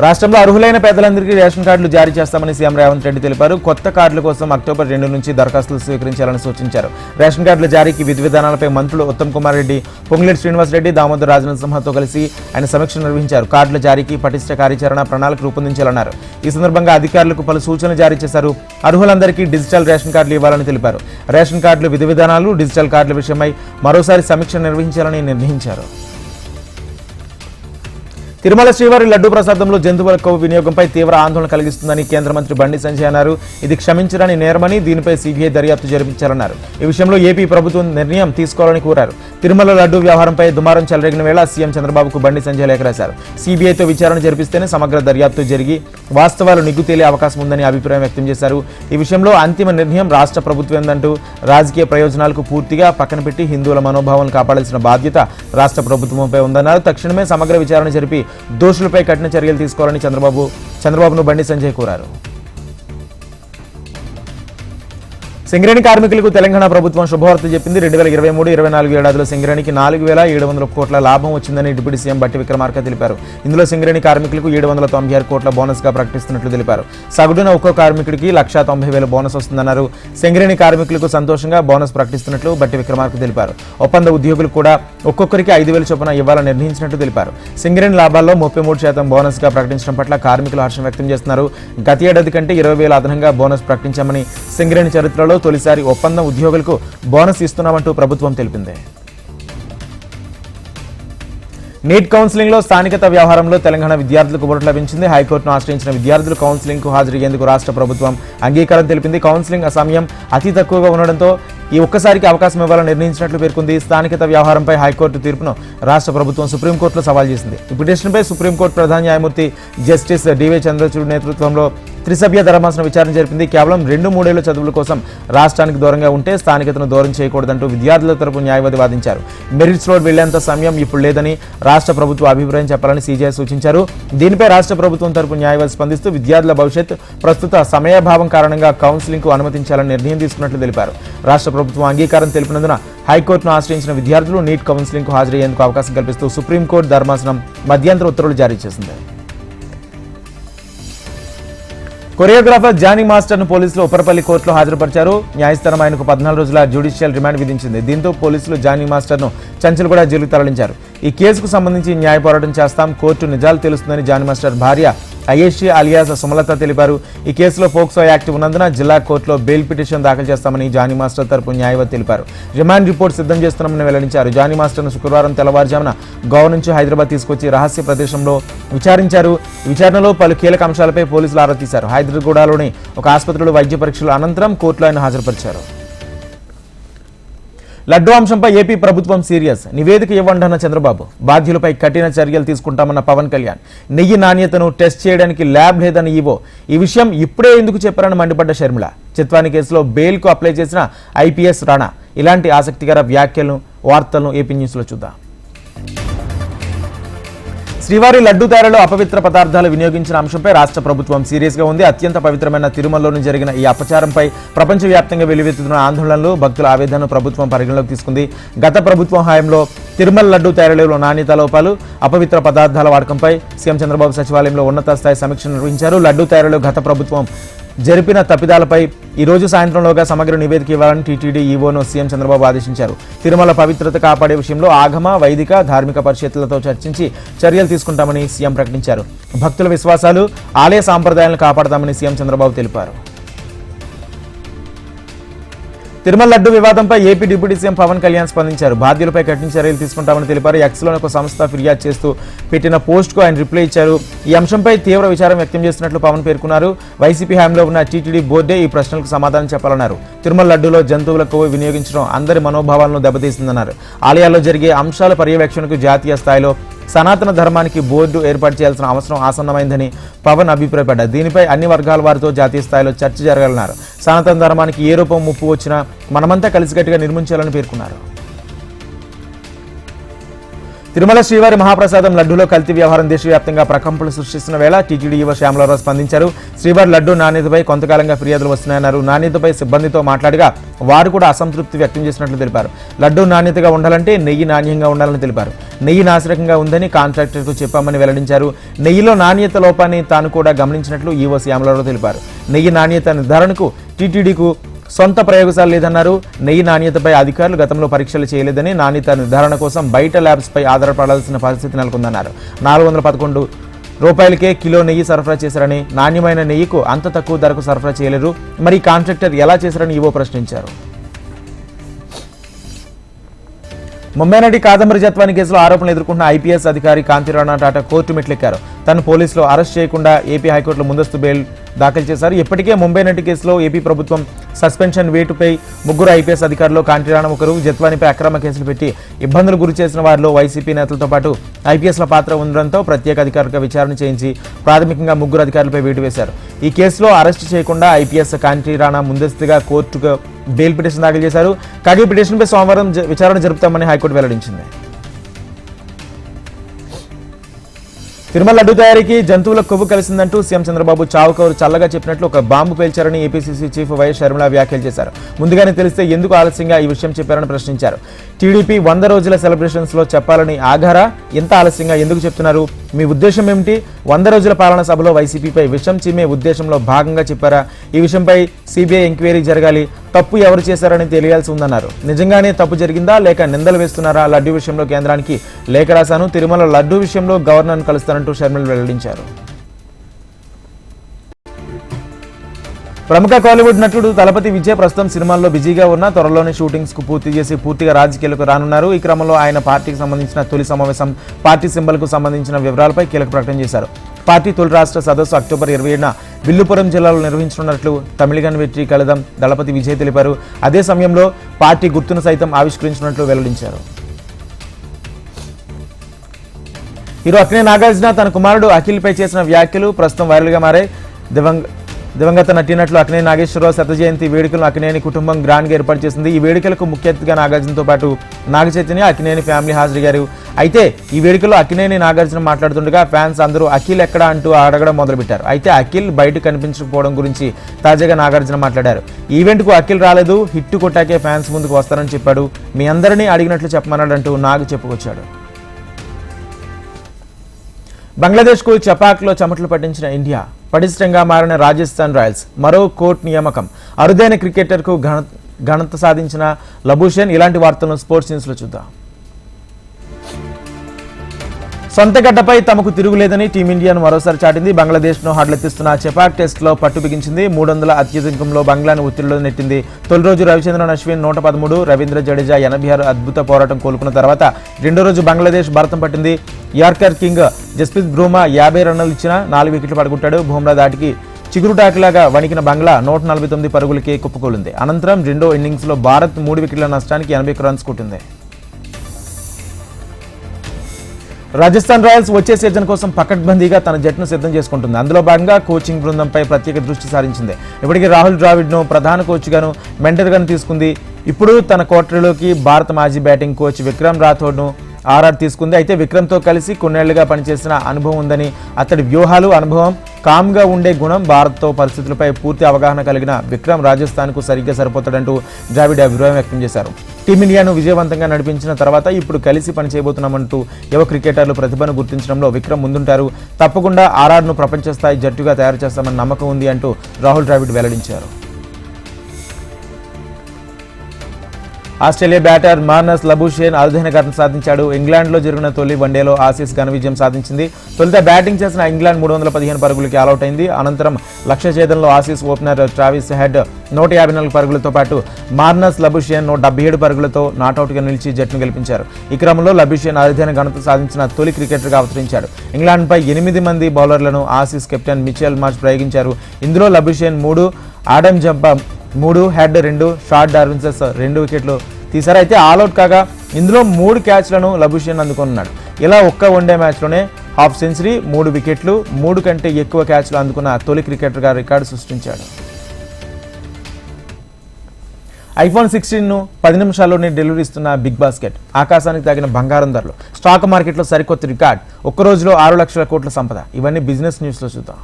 రాష్ట్రంలో అర్హులైన పేదలందరికీ రేషన్ కార్డులు జారీ చేస్తామని సీఎం రేవంత్ రెడ్డి తెలిపారు. కొత్త కార్డుల కోసం అక్టోబర్ రెండు నుంచి దరఖాస్తులు స్వీకరించాలని సూచించారు. రేషన్ కార్డుల జారీకి విధి విధానాలపై మంత్రులు ఉత్తమ్ కుమార్ రెడ్డి పొంగిలేటి శ్రీనివాస్ రెడ్డి దామోదర్ రాజనరసింహతో కలిసి ఆయన సమీక్ష నిర్వహించారు. కార్డుల జారీకి పటిష్ట కార్యాచరణ ప్రణాళిక రూపొందించాలన్నారు. ఈ సందర్భంగా అధికారులకు పలు సూచనలు జారీ చేశారు. అర్హులందరికీ డిజిటల్ రేషన్ కార్డులు ఇవ్వాలని తెలిపారు. రేషన్ కార్డులు విధి విధానాలు డిజిటల్ కార్డుల విషయమై మరోసారి సమీక్ష నిర్వహించాలని నిర్ణయించారు. తిరుమల శ్రీవారి లడ్డూ ప్రసాదంలో జంతువుల కొవ్వు వినియోగంపై తీవ్ర ఆందోళన కలిగిస్తుందని కేంద్ర మంత్రి బండి సంజయ్ అన్నారు. ఇది క్షమించడానికి నేరమని దీనిపై సీబీఐ దర్యాప్తు జరిపించారన్నారు ఈ విషయంలో ఏపీ ప్రభుత్వం నిర్ణయం తీసుకోవాలని కోరారు. తిరుమల లడ్డూ వ్యవహారంపై దుమారం చెలరేగిన వేళ సీఎం చంద్రబాబుకు బండి సంజయ్ లేఖ రాశారు సీబీఐతో విచారణ జరిపిస్తేనే సమగ్ర దర్యాప్తు జరిగి వాస్తవాలు నిగ్గు తేలే అవకాశం ఉందని అభిప్రాయం వ్యక్తం చేశారు. ఈ విషయంలో అంతిమ నిర్ణయం రాష్ట్ర ప్రభుత్వందంటూ రాజకీయ ప్రయోజనాలకు పూర్తిగా పక్కన పెట్టి హిందువుల మనోభావాలను కాపాడాల్సిన బాధ్యత రాష్ట్ర ప్రభుత్వంపై ఉందన్నారు. తక్షణమే సమగ్ర విచారణ జరిపి దోషులపై కఠిన చర్యలు తీసుకోవాలని చంద్రబాబు చంద్రబాబును బండి సంజయ్ కోరారు. సింగరేణి కార్మికులకు తెలంగాణ ప్రభుత్వం శుభవార్త చెప్పింది. రెండు వేల ఇరవై మూడు ఇరవై నాలుగు ఏడాదిలో సింగరేణికి నాలుగు వేల ఏడు వందల కోట్ల లాభం వచ్చిందని డిప్యూటీ సీఎం బట్టి విక్రమార్క తెలిపారు. ఇందులో సింగరేణి కార్మికులకు ఏడు వందల తొంభై ఆరు కోట్ల బోనస్గా ప్రకటిస్తున్నట్లు తెలిపారు. సగటున ఒక్కో కార్మికుడికి లక్షా తొంభై వేల బోనస్ వస్తుందన్నారు. సింగరేణి కార్మికులకు సంతోషంగా బోనస్ ప్రకటిస్తున్నట్లు బట్టి విక్రమార్క తెలిపారు. ఒప్పంద ఉద్యోగులు కూడా ఒక్కొక్కరికి ఐదు వేల చొప్పున ఇవ్వాలని నిర్ణయించినట్టు తెలిపారు. సింగరేణి లాభాల్లో ముప్పై మూడు శాతం బోనస్గా ప్రకటించడం పట్ల కార్మికులు హర్షం వ్యక్తం చేస్తున్నారు. గత ఏడాది కంటే ఇరవై వేల అదనంగా బోనస్ ప్రకటించామని సింగరేణి చరిత్రలో తొలిసారి ఒప్పందం ఉద్యోగులకు బోనస్ ఇస్తున్నామంటూ ప్రభుత్వం తెలిపింది. నీట్ కౌన్సిలింగ్లో స్థానికత వ్యవహారంలో తెలంగాణ విద్యార్థులకు ఓటు లభించింది. హైకోర్టును ఆశ్రయించిన విద్యార్థులు కౌన్సిలింగ్కు హాజరయ్యేందుకు రాష్ట్ర ప్రభుత్వం అంగీకారం తెలిపింది. కౌన్సిలింగ్ సమయం అతి తక్కువగా ఉండడంతో ఈ ఒక్కసారికి అవకాశం ఇవ్వాలని నిర్ణయించినట్లు పేర్కొంది. స్థానికత వ్యవహారంపై హైకోర్టు తీర్పును రాష్ట్ర ప్రభుత్వం సుప్రీంకోర్టులో సవాల్ చేసింది. ఈ పిటిషన్పై సుప్రీంకోర్టు ప్రధాన న్యాయమూర్తి జస్టిస్ డివై చంద్రచూడ్ నేతృత్వంలో త్రిసభ్య ధర్మాసనం విచారణ జరిపింది. కేవలం రెండు మూడేళ్ళ చదువుల కోసం రాష్ట్రానికి దూరంగా ఉంటే స్థానికతను దూరం చేయకూడదంటూ విద్యార్థుల తరపు న్యాయవాది వాదించారు. మెరిట్స్ రోడ్ వెళ్ళేంత సమయం ఇప్పుడు లేదని రాష్ట్ర ప్రభుత్వ అభిప్రాయం చెప్పాలని సీజీఐ సూచించారు. దీనిపై రాష్ట్ర ప్రభుత్వం తరపు న్యాయవాది స్పందిస్తూ విద్యార్థుల భవిష్యత్ ప్రస్తుత సమయభావం కారణంగా కౌన్సిలింగ్కు అనుమతించాలని నిర్ణయం తీసుకున్నట్లు తెలిపారు. రాష్ట్ర ప్రభుత్వం అంగీకారం తెలిపినందున హైకోర్టును ఆశ్రయించిన విద్యార్థులు నీట్ కౌన్సిలింగ్కు హాజరయ్యేందుకు అవకాశం కల్పిస్తూ సుప్రీంకోర్టు ధర్మాసనం మధ్యంతర ఉత్తర్వులు జారీ చేసింది. కొరియోగ్రాఫర్ జానీ మాస్టర్ను పోలీసులు ఉపరపల్లి కోర్టులో హాజరుపరిచారు. న్యాయస్థానం ఆయనకు పద్నాలుగు రోజుల జ్యుడిషియల్ రిమాండ్ విధించింది. దీంతో పోలీసులు జానీ మాస్టర్ను చంచల్గూడ జైలుకు తరలించారు. ఈ కేసుకు సంబంధించి న్యాయ పోరాటం చేస్తాం. కోర్టు నిజాలు తెలుస్తుందని జానీ మాస్టర్ భార్య అయేషి అలియాస్ సుమలత తెలిపారు. ఈ కేసులో పోక్సో యాక్ట్ ఉన్నందున జిల్లా కోర్టులో బెయిల్ పిటిషన్ దాఖలు చేస్తామని జానీ మాస్టర్ తరపు న్యాయవాది తెలిపారు. రిమాండ్ రిపోర్ట్ సిద్ధం చేస్తున్నామని వెల్లడించారు. జానీ మాస్టర్ను శుక్రవారం తెల్లవారుజామున గోవా నుంచి హైదరాబాద్ తీసుకొచ్చి రహస్య ప్రదేశంలో విచారించారు. విచారణలో పలు కీలక అంశాలపై పోలీసులు ఆరా తీశారు. హైదరాబాద్లోని ఒక ఆసుపత్రిలో వైద్య పరీక్షల అనంతరం కోర్టులో ఆయన హాజరుపరిచారు. లడ్డు అంశంపై ఏపీ ప్రభుత్వం సీరియస్. నివేదిక ఇవ్వండి అన్న చంద్రబాబు. బాధ్యులపై కఠిన చర్యలు తీసుకుంటామన్న పవన్ కళ్యాణ్. నెయ్యి నాణ్యతను టెస్ట్ చేయడానికి ల్యాబ్ లేదని ఈవో. ఈ విషయం ఇప్పుడే ఎందుకు చెప్పారని మండిపడ్డ షర్మిల. చిత్వాని కేసులో బెయిల్కు అప్లై చేసిన ఐపీఎస్ రాణా. ఇలాంటి ఆసక్తికర వ్యాఖ్యలను వార్తలను ఏపీ న్యూస్లో చూద్దాం. శ్రీవారి లడ్డు తయారీలో అపవిత్ర పదార్థాలు వినియోగించిన అంశంపై రాష్ట్ర ప్రభుత్వం సీరియస్గా ఉంది. అత్యంత పవిత్రమైన తిరుమలలోని జరిగిన ఈ అపచారంపై ప్రపంచవ్యాప్తంగా వెలువెత్తుతున్న ఆందోళనలు భక్తుల ఆవేదనను ప్రభుత్వం పరిగణలోకి తీసుకుంది. గత ప్రభుత్వం హయాంలో తిరుమల లడ్డు తయారీలో నాణ్యత లోపాలు అపవిత్ర పదార్థాల వాడకంపై సీఎం చంద్రబాబు సచివాలయంలో ఉన్నత స్థాయి సమీక్ష నిర్వహించారు. లడ్డు తయారీలో గత ప్రభుత్వం జరిపిన తప్పిదాలపై ఈరోజు సాయంత్రంలోగా సమగ్ర నివేదిక ఇవ్వాలని టీటీడీ ఈవోను సీఎం చంద్రబాబు ఆదేశించారు. తిరుమల పవిత్రత కాపాడే విషయంలో ఆగమ వైదిక ధార్మిక పరిషత్తులతో చర్చించి చర్యలు తీసుకుంటామని సీఎం ప్రకటించారు. భక్తుల విశ్వాసాలు ఆలయ సాంప్రదాయాలను కాపాడతామని సీఎం చంద్రబాబు తెలిపారు. తిరుమల లడ్డు వివాదంపై AP deputy CM Pawan Kalyan స్పందించారు. బాధ్యులపై కఠిన చర్యలు తీసుకుంటామని తెలిపారు. ఎక్స్లోని ఒక సంస్థ ఫిర్యాదు చేస్తూ పెట్టిన పోస్ట్కు ఆయన రిప్లై ఇచ్చారు. ఈ అంశంపై తీవ్ర విచారం వ్యక్తం చేస్తున్నట్లు పవన్ పేర్కొన్నారు. వైసీపీ హామీలో ఉన్న టీటీడీ బోర్డే ఈ ప్రశ్నలకు సమాధానం చెప్పాలన్నారు. తిరుమల లడ్డులో జంతువుల కొవ్వు వినియోగించడం అందరి మనోభావాలను దెబ్బతీస్తుందన్నారు ఆలయాల్లో జరిగే అంశాల పర్యవేక్షణకు జాతీయ స్థాయిలో సనాతన ధర్మానికి బోర్డు ఏర్పాటు చేయాల్సిన అవసరం ఆసన్నమైందని పవన్ అభిప్రాయపడ్డారు. దీనిపై అన్ని వర్గాల వారితో జాతీయ స్థాయిలో చర్చ జరగాలన్నారు. సనాతన ధర్మానికి ఏ రూపం ముప్పు వచ్చినా మనమంతా కలిసికట్టుగా నిర్మించాలని పేర్కొన్నారు. తిరుమల శ్రీవారి మహాప్రసాదం లడ్డూలో కల్తీ వ్యవహారం దేశవ్యాప్తంగా ప్రకంపలు సృష్టిస్తున్న వేళ టీటీడీ యువ శ్యామలరావు స్పందించారు. శ్రీవారి లడ్డూ నాణ్యతపై కొంతకాలంగా ఫిర్యాదులు వస్తున్నాయన్నారు. నాణ్యతపై సిబ్బందితో మాట్లాడగా వారు కూడా అసంతృప్తి వ్యక్తం చేసినట్లు తెలిపారు. లడ్డూ నాణ్యతగా ఉండాలంటే నెయ్యి నాణ్యంగా ఉండాలని తెలిపారు. నెయ్యి నాశరకంగా ఉందని కాంట్రాక్టర్కు చెప్పామని వెల్లడించారు. నెయ్యిలో నాణ్యత లోపాన్ని తాను కూడా గమనించినట్లు ఈవో శ్యామలరావు తెలిపారు. నెయ్యి నాణ్యత నిర్ధారణకు టీటీడీకు సొంత ప్రయోగశాల లేదన్నారు. నెయ్యి నాణ్యతపై అధికారులు గతంలో పరీక్షలు చేయలేదని నాణ్యత నిర్ధారణ కోసం బయట ల్యాబ్స్పై ఆధారపడాల్సిన పరిస్థితి నెలకొందన్నారు. నాలుగు వందల పదకొండు రూపాయలకే కిలో నెయ్యి సరఫరా చేశారని నాణ్యమైన నెయ్యికు అంత తక్కువ ధరకు సరఫరా చేయలేరు. మరి కాంట్రాక్టర్ ఎలా చేశారని ఈవో ప్రశ్నించారు. ముంబై నటి కాదంబరి జత్వాని కేసులో ఆరోపణలు ఎదుర్కొంటున్న ఐపీఎస్ అధికారి కాంతిరాణా టాటా కోర్టు మెట్లెక్కారు. తను పోలీసులు అరెస్ట్ చేయకుండా ఏపీ హైకోర్టులో ముందస్తు బెయిల్ దాఖలు చేశారు. ఇప్పటికే ముంబై నటి కేసులో ఏపీ ప్రభుత్వం సస్పెన్షన్ వేటుపై ముగ్గురు ఐపీఎస్ అధికారులు కాంటిరాణం ఒకరు జత్వానిపై అక్రమ కేసులు పెట్టి ఇబ్బందులు గురి చేసిన వారిలో వైసీపీ నేతలతో పాటు ఐపీఎస్ల పాత్ర ఉండడంతో ప్రత్యేక అధికారులుగా విచారణ చేయించి ప్రాథమికంగా ముగ్గురు అధికారులపై వేటు వేశారు. ఈ కేసులో అరెస్ట్ చేయకుండా ఐపీఎస్ కాంతిరాణా ముందస్తుగా కోర్టుకు బెయిల్ పిటిషన్ దాఖలు చేశారు. కాగా పిటిషన్పై సోమవారం జ- విచారణ జరుపుతామని హైకోర్టు వెల్లడించింది. తిరుమల లడ్డు తయారీకి జంతువుల కొవ్వు కలిసిందంటూ సీఎం చంద్రబాబు చావుకౌరు చల్లగా చెప్పినట్లు ఒక బాంబు పేల్చారని ఏపీసీసీ చీఫ్ వైఎస్ షర్మిల వ్యాఖ్యలు చేశారు. ముందుగానే తెలిస్తే ఎందుకు ఆలస్యంగా ఈ విషయం చెప్పారని ప్రశ్నించారు. టీడీపీ వంద రోజుల సెలబ్రేషన్స్లో చెప్పాలని ఆగారా? ఎంత ఆలస్యంగా ఎందుకు చెప్తున్నారు? మీ ఉద్దేశం ఏమిటి? వంద రోజుల పాలన సభలో వైసీపీపై విషం చిమ్మే ఉద్దేశంలో భాగంగా చెప్పారా? ఈ విషయంపై సిబిఐ ఎంక్వైరీ జరగాలి. తప్పు ఎవరు చేశారని తెలియాల్సి ఉందన్నారు నిజంగానే తప్పు జరిగిందా లేక నిందలు వేస్తున్నారా లడ్డూ విషయంలో కేంద్రానికి లేఖ రాశాను. తిరుమల లడ్డూ విషయంలో గవర్నర్ను కలుస్తానంటూ షర్మిల వెల్లడించారు. ప్రముఖ కాలీవుడ్ నటుడు తలపతి విజయ్ ప్రస్తుతం సినిమాల్లో బిజీగా ఉన్న త్వరలోనే షూటింగ్స్కు పూర్తి చేసి పూర్తిగా రాజకీయాలకు రానున్నారు. ఈ క్రమంలో ఆయన పార్టీకి సంబంధించిన తొలి సమావేశం పార్టీ సింబల్కు సంబంధించిన వివరాలపై కీలక ప్రకటన చేశారు. పార్టీ తొలి రాష్ట్ర సదస్సు అక్టోబర్ ఇరవై ఏడున విల్లుపురం జిల్లాలో నిర్వహించనున్నట్లు తమిళగన్ వెట్రి కలదం దళపతి విజయ్ తెలిపారు. అదే సమయంలో పార్టీ గుర్తును సైతం ఆవిష్కరించినట్లు వెల్లడించారు. హీరో అక్నే నాగార్జున తన కుమారుడు అఖిల్పై చేసిన వ్యాఖ్యలు ప్రస్తుతం వైరల్గా మారాయి. దివంగ దివంగత నటినట్లు అక్కినేని నాగేశ్వరరావు శత జయంతి వేడుకలను అక్కినేని కుటుంబం గ్రాండ్గా ఏర్పాటు చేసింది. ఈ వేడుకలకు ముఖ్య అతిథిగా నాగార్జునతో పాటు నాగ చైతన్య అక్కినేని ఫ్యామిలీ హాజరయ్యారు అయితే ఈ వేడుకలో అక్కినేని నాగార్జున మాట్లాడుతుండగా ఫ్యాన్స్ అందరూ అఖిల్ ఎక్కడ అంటూ అడగడం మొదలుపెట్టారు. అయితే అఖిల్ బయట కనిపించకపోవడం గురించి తాజాగా నాగార్జున మాట్లాడారు. ఈవెంట్కు అఖిల్ రాలేదు. హిట్ కొట్టాకే ఫ్యాన్స్ ముందుకు వస్తారని చెప్పాడు. మీ అందరినీ అడిగినట్లు చెప్పమన్నాడంటూ నాగ్ చెప్పుకొచ్చాడు. బంగ్లాదేశ్కు చపాక్లో చెమటలు పట్టించిన ఇండియా. పటిష్టంగా మారిన రాజస్థాన్ రాయల్స్. మరో కోర్టు నియామకం. అరుదైన క్రికెటర్కు ఘన ఘనత సాధించిన లభూషన్ ఇలాంటి వార్తలను స్పోర్ట్స్ న్యూస్లో చూద్దాం. సొంత గడ్డపై తమకు తిరుగులేదని టీమిండియాను మరోసారి చాటింది. బంగ్లాదేశ్ను హడలెత్తిస్తున్న చెపాక్ టెస్ట్లో పట్టు బిగించింది. మూడు వందల అత్యధికంలో బంగ్లాను ఒత్తిడిలో నెట్టింది. తొలి రోజు రవిచంద్రన్ అశ్విన్ నూట పదమూడు రవీంద్ర జడేజా ఎనభై ఆరు అద్భుత పోరాటం కోలుకున్న తర్వాత రెండో రోజు బంగ్లాదేశ్ భారతం పట్టింది. యార్కర్ కింగ్ జస్ప్రీత్ బ్రూమా యాభై రన్నులు ఇచ్చిన నాలుగు వికెట్లు పడుకుంటాడు బుమ్రా దాటికి చిగురుటాకులాగా వణికిన బంగ్లా నూట నలభై తొమ్మిది పరుగులకే కుప్పకూలింది. అనంతరం రెండో ఇన్నింగ్స్లో భారత్ మూడు వికెట్ల నష్టానికి ఎనభై రన్స్ కొట్టింది. రాజస్థాన్ రాయల్స్ వచ్చే సీజన్ కోసం పకడ్బందీగా తన జట్టును సిద్ధం చేసుకుంటుంది. అందులో భాగంగా కోచింగ్ బృందంపై ప్రత్యేక దృష్టి సారించింది. ఇప్పటికీ రాహుల్ ద్రావిడ్ను ప్రధాన కోచ్గాను మెంటర్గాను తీసుకుంది. ఇప్పుడు తన కోటరీలోకి భారత మాజీ బ్యాటింగ్ కోచ్ విక్రమ్ రాథోడ్ను ఆర్ఆర్ తీసుకుంది. అయితే విక్రమ్తో కలిసి కొన్నేళ్ళుగా పనిచేసిన అనుభవం ఉందని అతడి వ్యూహాలు అనుభవం కామ్గా ఉండే గుణం భారత్తో పరిస్థితులపై పూర్తి అవగాహన కలిగిన విక్రమ్ రాజస్థాన్కు సరిగ్గా సరిపోతాడంటూ ద్రావిడ్ అభిప్రాయం వ్యక్తం చేశారు. టీమిండియాను విజయవంతంగా నడిపించిన తర్వాత ఇప్పుడు కలిసి పనిచేయబోతున్నామంటూ యువ క్రికెటర్లు ప్రతిభను గుర్తించడంలో విక్రమ్ ముందుంటారు. తప్పకుండా ఆర్ఆర్ను ప్రపంచ స్థాయి జట్టుగా తయారు చేస్తామని నమ్మకం ఉంది అంటూ రాహుల్ ద్రావిడ్ వెల్లడించారు. ఆస్ట్రేలియా బ్యాటర్ మార్నస్ లబుషేన్ అరుదైన ఘటన సాధించాడు. ఇంగ్లాండ్లో జరిగిన తొలి వన్డేలో ఆసీస్ ఘన విజయం సాధించింది. తొలుత బ్యాటింగ్ చేసిన ఇంగ్లాండ్ మూడు వందల పదిహేను పరుగులకి ఆల్అౌట్ అయింది అనంతరం లక్ష్య ఛేదంలో ఆసీస్ ఓపెనర్ ట్రావిస్ హెడ్ నూట యాభై నాలుగు పరుగులతో పాటు మార్నస్ లబుషేన్ నూట డెబ్బై ఏడు పరుగులతో నాటౌట్గా నిలిచి జట్టును గెలిపించారు. ఈ క్రమంలో లబుషేన్ అరుదైన ఘనత సాధించిన తొలి క్రికెటర్గా అవతరించాడు. ఇంగ్లాండ్పై ఎనిమిది మంది బౌలర్లను ఆసీస్ కెప్టెన్ మిచెల్ మార్చ్ ప్రయోగించారు. ఇందులో లబుషేన్ మూడు ఆడమ్ జంప మూడు హెడ్ రెండు షార్ట్ డార్విన్సెస్ రెండు వికెట్లు తీశారు. అయితే ఆల్అవుట్ కాగా ఇందులో మూడు క్యాచ్లను లబుషియన్ అందుకున్నాడు. ఇలా ఒక్క వన్డే మ్యాచ్లోనే హాఫ్ సెంచరీ మూడు వికెట్లు మూడు కంటే ఎక్కువ క్యాచ్లు అందుకున్న తొలి క్రికెటర్గా రికార్డు సృష్టించాడు. ఐఫోన్ సిక్స్టీన్ను పది నిమిషాల్లోనే డెలివరీ ఇస్తున్న బిగ్ బాస్కెట్ ఆకాశానికి తగిన బంగారం ధరలు. స్టాక్ మార్కెట్లో సరికొత్త రికార్డ్ ఒక్క రోజులో ఆరు లక్షల కోట్ల సంపద. ఇవన్నీ బిజినెస్ న్యూస్లో చూద్దాం.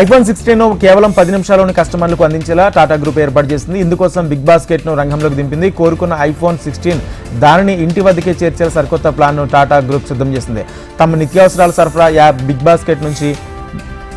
ఐఫోన్ సిక్స్టీన్ కేవలం పది నిమిషాల్లోనే కస్టమర్లకు అందించేలా టాటా గ్రూప్ ఏర్పాటు చేసింది. ఇందుకోసం బిగ్ బాస్కెట్ను రంగంలోకి దింపింది. కోరుకున్న ఐఫోన్ సిక్స్టీన్ దానిని ఇంటి వద్దకే చేర్చే సరికొత్త ప్లాన్ను టాటా గ్రూప్ సిద్ధం చేసింది. తమ నిత్యావసరాల సరఫరా యాప్ బిగ్ బాస్కెట్ నుంచి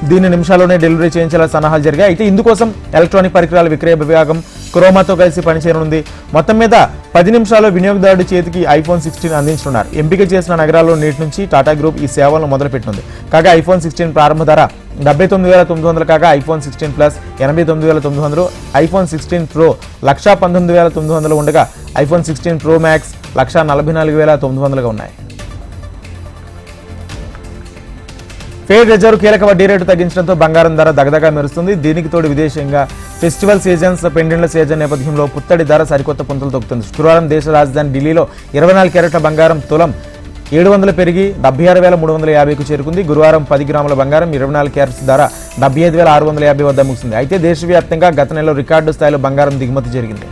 దీన్ని నిమిషాల్లోనే డెలివరీ చేయించేలా సన్నాహాలు జరిగాయి. అయితే ఇందుకోసం ఎలక్ట్రానిక్ పరికరాల విక్రయ విభాగం క్రోమాతో కలిసి పనిచేయనుంది. మొత్తం మీద పది నిమిషాల్లో వినియోగదారుడి చేతికి ఐఫోన్ సిక్స్టీన్ అందించనున్నారు. ఎంపిక చేసిన నగరాల్లో నేటి నుంచి టాటా గ్రూప్ ఈ సేవలను మొదలుపెట్టింది కాగా ఐఫోన్ సిక్స్టీన్ ప్రారంభ ధర డెబ్బై తొమ్మిది వేల తొమ్మిది వందలు కాగా ఐఫోన్ సిక్స్టీన్ ప్లస్ ఎనభై తొమ్మిది వేల తొమ్మిది వందలు ఐఫోన్ సిక్స్టీన్ ప్రో లక్షా పంతొమ్మిది వేల తొమ్మిది వందలు ఉండగా ఐఫోన్ సిక్స్టీన్ ప్రో మ్యాక్స్ లక్షా నలభై నాలుగు వేల తొమ్మిది వందలుగా ఉన్నాయి. ఫెడ్ రిజర్వ్ కీలక వడ్డీ రేటు తగ్గించడంతో బంగారం ధర దగదగా మెరుస్తుంది. దీనికి తోడు విదేశీయంగా ఫెస్టివల్ సీజన్స్ పెండెంట్ల సీజన్ నేపథ్యంలో పుత్తడి ధర సరికొత్త పుంతలు తొక్కుతుంది. శుక్రవారం దేశ రాజధాని ఢిల్లీలో ఇరవై నాలుగు క్యారెట్ల బంగారం తులం ఏడు వందలు పెరిగి డెబ్బై ఆరు వేల మూడు వందల యాభైకు చేరుకుంది. గురువారం పది గ్రాముల బంగారం ఇరవై నాలుగు క్యారెట్స్ ధర డెబ్బై ఐదు వేల ఆరు వందల యాభై వద్ద ముగిసింది. అయితే దేశవ్యాప్తంగా గత నెలలో రికార్డు స్థాయిలో బంగారం దిగుమతి జరిగింది.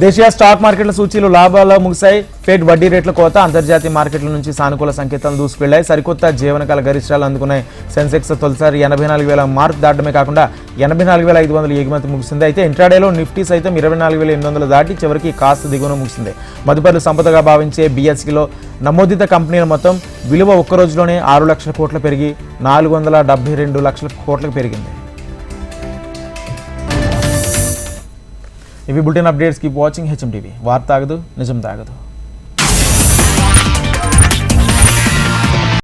దేశీయ స్టాక్ మార్కెట్ల సూచీలు లాభాల్లో ముగిశాయి. ఫెడ్ వడ్డీ రేట్ల కోత అంతర్జాతీయ మార్కెట్ల నుంచి సానుకూల సంకేతాలు దూసుకెళ్ళాయి సరికొత్త జీవనకాల గరిష్టాలు అందుకున్నాయి. సెన్సెక్స్ తొలిసారి ఎనభై నాలుగు వేల మార్క్ దాటమే కాకుండా ఎనభై నాలుగు వేల ఐదు వందల ఎగుమతి ముగిసింది. అయితే ఇంట్రాడేలో నిఫ్టీ సైతం ఇరవై నాలుగు వేల ఎనిమిది వందలు దాటి చివరికి కాస్త దిగువన ముగిసింది. మదుపర్లు సంపదగా భావించే బీఎస్సీలో నమోదిత కంపెనీల మొత్తం విలువ ఒక్క రోజులోనే ఆరు లక్షల కోట్లు పెరిగి నాలుగు వందల డెబ్బై రెండు లక్షల కోట్లకు పెరిగింది. ఇవి bulletin updates keep watching HM TV వార్త తాగదు నిజం తాగదు.